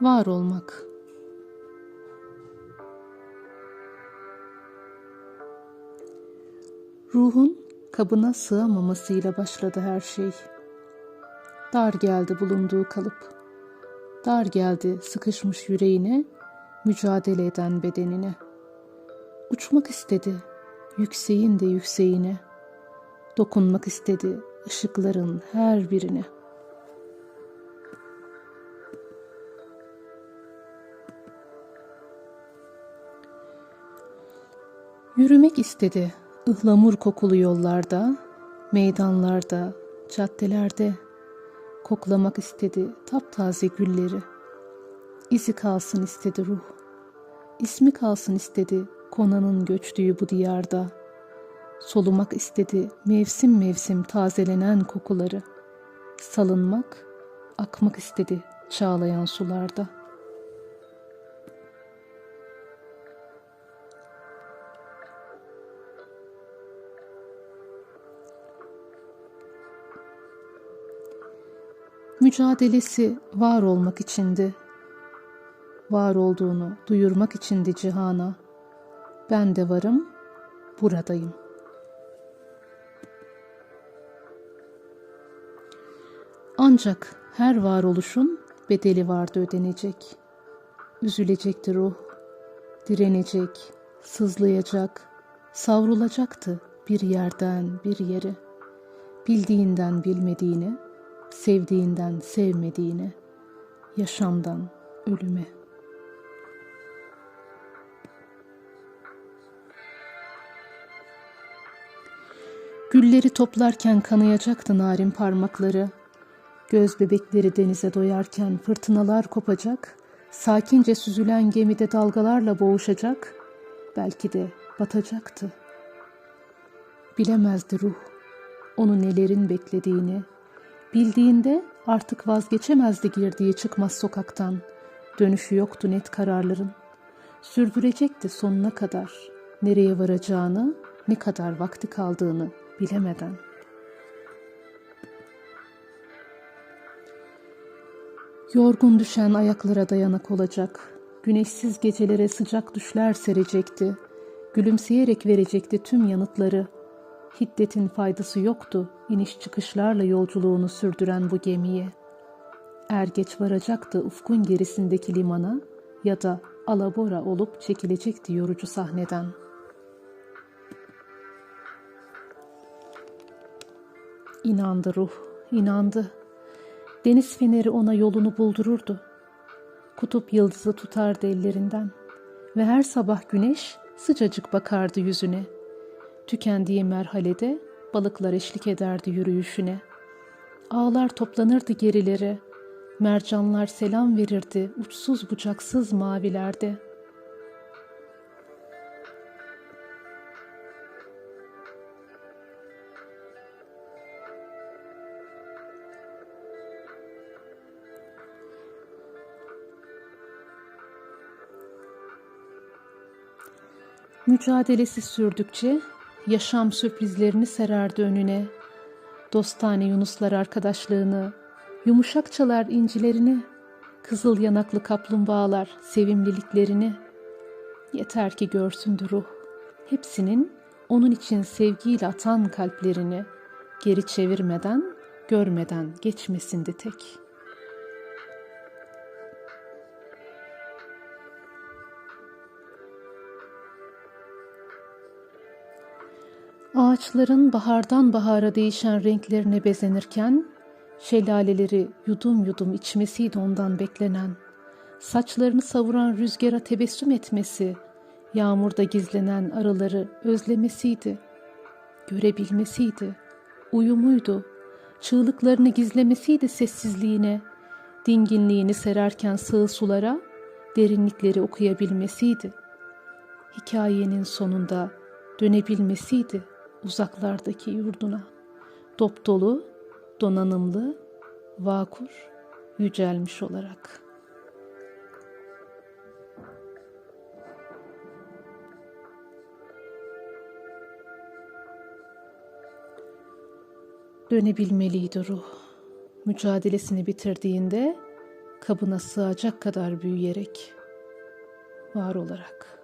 var olmak. Ruhun kabına sığamamasıyla başladı her şey. Dar geldi bulunduğu kalıp. Dar geldi sıkışmış yüreğine, mücadele eden bedenine. Uçmak istedi, yükseğin de yükseğine. Dokunmak istedi ışıkların her birine. Yürümek istedi ıhlamur kokulu yollarda, meydanlarda, caddelerde. Koklamak istedi taptaze gülleri. İzi kalsın istedi ruh. İsmi kalsın istedi konanın göçtüğü bu diyarda. Solumak istedi mevsim mevsim tazelenen kokuları. Salınmak, akmak istedi çağlayan sularda. Mücadelesi var olmak içindi. Var olduğunu duyurmak içindi cihana. Ben de varım, buradayım. Ancak her varoluşun bedeli vardı ödenecek. Üzülecekti ruh, direnecek, sızlayacak, savrulacaktı bir yerden bir yere. Bildiğinden bilmediğine, sevdiğinden sevmediğine, yaşamdan ölüme. Gülleri toplarken kanayacaktı narin parmakları. Göz bebekleri denize doyarken fırtınalar kopacak, sakince süzülen gemide dalgalarla boğuşacak, belki de batacaktı. Bilemezdi ruh, onu nelerin beklediğini, Bildiğinde artık vazgeçemezdi girdiği çıkmaz sokaktan. Dönüşü yoktu net kararların. Sürdürecekti sonuna kadar. Nereye varacağını, ne kadar vakti kaldığını bilemeden. Yorgun düşen ayaklara dayanak olacak. Güneşsiz gecelere sıcak düşler serecekti. Gülümseyerek verecekti tüm yanıtları. Hiddetin faydası yoktu iniş çıkışlarla yolculuğunu sürdüren bu gemiye. Er geç varacaktı ufkun gerisindeki limana ya da alabora olup çekilecekti yorucu sahneden. İnandı ruh, inandı. Deniz feneri ona yolunu buldururdu. Kutup yıldızı tutardı ellerinden ve her sabah güneş sıcacık bakardı yüzüne.'' Tükendiği merhalede balıklar eşlik ederdi yürüyüşüne. Ağlar toplanırdı gerilere, mercanlar selam verirdi uçsuz bucaksız mavilerde. Mücadelesi sürdükçe yaşam sürprizlerini sererdi önüne. Dostane Yunuslar arkadaşlığını, yumuşak çalar incilerini, kızıl yanaklı kaplumbağalar sevimliliklerini. Yeter ki görsündü ruh, hepsinin onun için sevgiyle atan kalplerini, geri çevirmeden, görmeden geçmesindi tek.'' Ağaçların bahardan bahara değişen renklerine bezenirken, şelaleleri yudum yudum içmesiydi ondan beklenen. Saçlarını savuran rüzgara tebessüm etmesi, yağmurda gizlenen arıları özlemesiydi. Görebilmesiydi, uyumuydu, çığlıklarını gizlemesiydi sessizliğine, dinginliğini sererken sığ sulara, derinlikleri okuyabilmesiydi. Hikayenin sonunda dönebilmesiydi.'' Uzaklardaki yurduna. Dop dolu, donanımlı, vakur, yücelmiş olarak. Dönebilmeliydi ruh. Mücadelesini bitirdiğinde kabına sığacak kadar büyüyerek, var olarak.